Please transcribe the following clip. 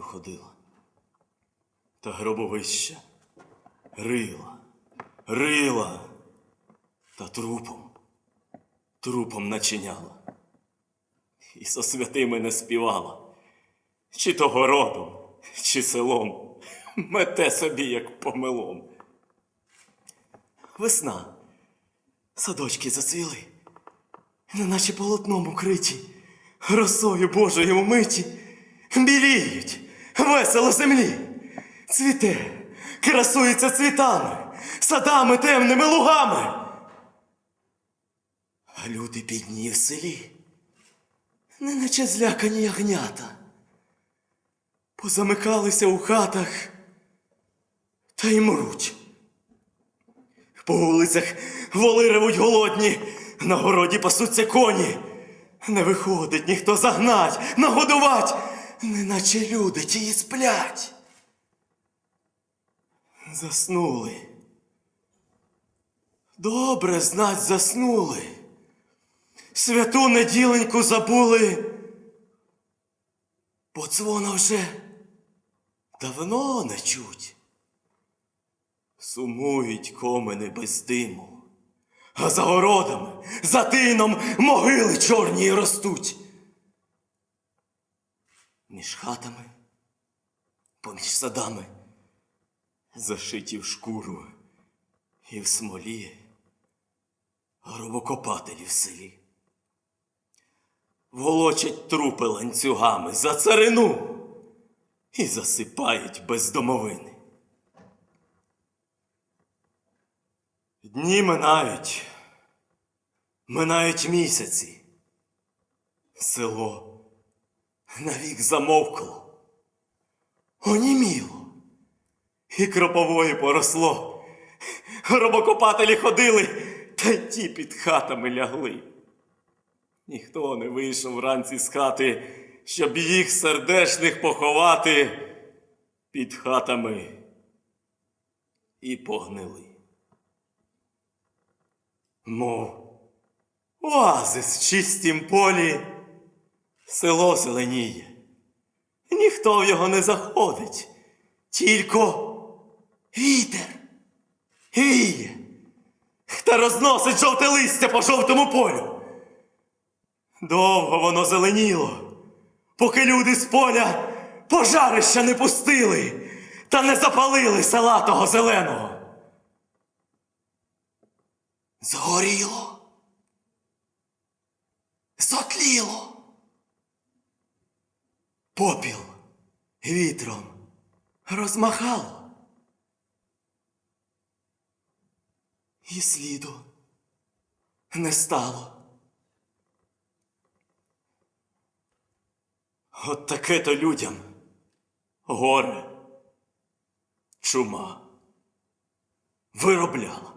ходила. Та гробовища рила, рила та трупом, трупом начиняла. І со святими не співала, чи то городом, чи селом, мете собі, як помилом. Весна, садочки зацвіли, неначе полотном укриті, росою Божою умиті, біліють, весело землі, цвіте, красується цвітами, садами темними лугами. А люди бідні в селі, неначе злякані ягнята, позамикалися у хатах та й мруть. По вулицях воли ревуть голодні, на городі пасуться коні. Не виходить ніхто загнать, нагодувать, неначе люди ті і сплять. Заснули. Добре знать заснули. Святу неділеньку забули. Бо дзвона вже давно не чуть. Сумують комини без диму, а за городами, за тином могили чорні ростуть. Між хатами, поміж садами, зашиті в шкуру і в смолі гробокопателі в селі. Волочать трупи ланцюгами за царину і засипають без домовини. Дні минають, минають місяці. Село навік замовкло, оніміло, і кропової поросло. Гробокопателі ходили, та й ті під хатами лягли. Ніхто не вийшов вранці з хати, щоб їх сердешних поховати під хатами і погнили. Мов оазис в чистім полі, село зеленіє. Ніхто в його не заходить, тільки вітер віє та розносить жовте листя по жовтому полю. Довго воно зеленіло, поки люди з поля пожарища не пустили та не запалили села того зеленого. Згоріло. Зотліло. Попіл вітром розмахало. І сліду не стало. От таке то людям горе, чума виробляла.